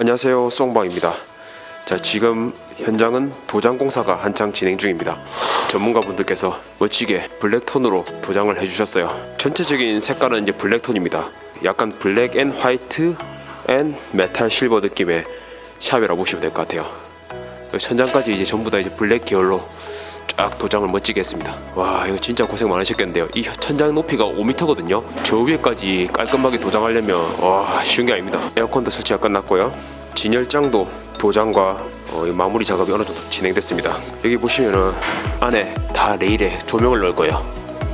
안녕하세요 송방입니다 자 지금 현장은 도장 공사가 한창 진행 중입니다 전문가분들께서 멋지게 블랙톤으로 도장을 해주셨어요 전체적인 색깔은 이제 블랙톤입니다 약간 블랙 앤 화이트 앤 메탈 실버 느낌의 샵이라고 보시면 될 것 같아요 그 천장까지 이제 전부 다 이제 블랙 계열로 쫙 도장을 멋지게 했습니다. 와 이거 진짜 고생 많으셨겠는데요. 이 천장 높이가 5m거든요. 저 위에까지 깔끔하게 도장하려면 와 쉬운 게 아닙니다. 에어컨도 설치가 끝났고요. 진열장도 도장과 어, 이 마무리 작업이 어느 정도 진행됐습니다. 여기 보시면은 안에 다 레일에 조명을 넣을 거예요.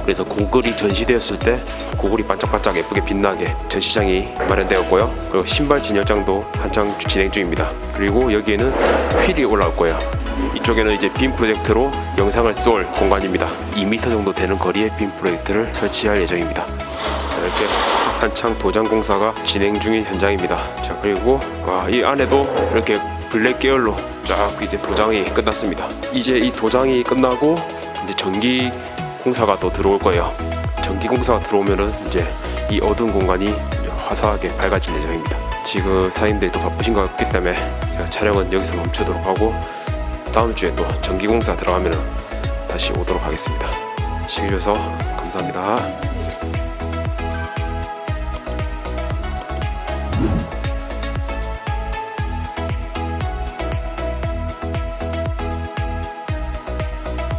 그래서 고글이 전시되었을 때 고글이 반짝반짝 예쁘게 빛나게 전시장이 마련되었고요. 그리고 신발 진열장도 한창 진행 중입니다. 그리고 여기에는 휠이 올라올 거예요. 이쪽에는 이제 빔 프로젝트로 영상을 쏠 공간입니다. 2m 정도 되는 거리에 빔 프로젝트를 설치할 예정입니다. 자, 이렇게 한창 도장 공사가 진행 중인 현장입니다. 자 그리고 와, 이 안에도 이렇게 블랙 계열로 쫙 이제 도장이 끝났습니다. 이제 이 도장이 끝나고 이제 전기 공사가 또 들어올 거예요. 전기 공사가 들어오면은 이제 이 어두운 공간이 화사하게 밝아질 예정입니다. 지금 또 바쁘신 것 같기 때문에 제가 촬영은 여기서 멈추도록 하고 다음 주에 또 전기 공사 들어가면은 다시 오도록 하겠습니다. 시청해주셔서 감사합니다.